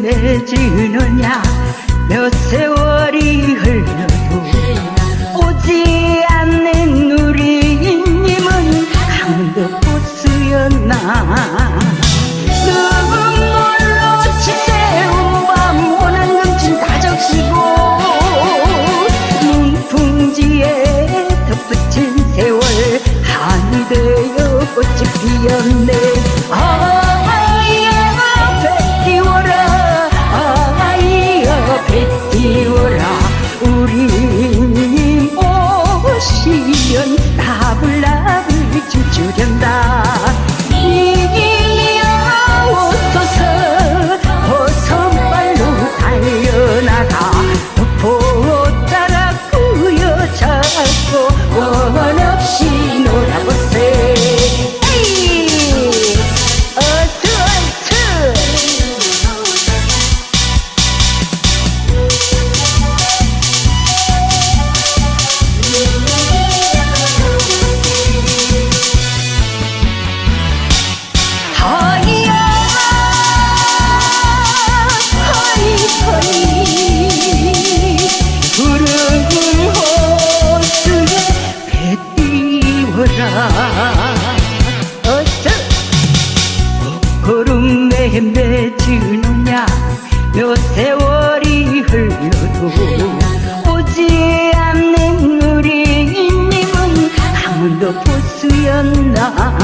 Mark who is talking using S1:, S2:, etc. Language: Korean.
S1: 맺으느냐? 몇 세월이 흘러도 오지 않는 누리님은 강도 보스였나? 눈물로 지새운 밤 원한 넘친 다 적시고 문풍지에 덧붙인 세월 되어 꽃이 피었네 오지 않는 우리 인님은 아무도 보수였나?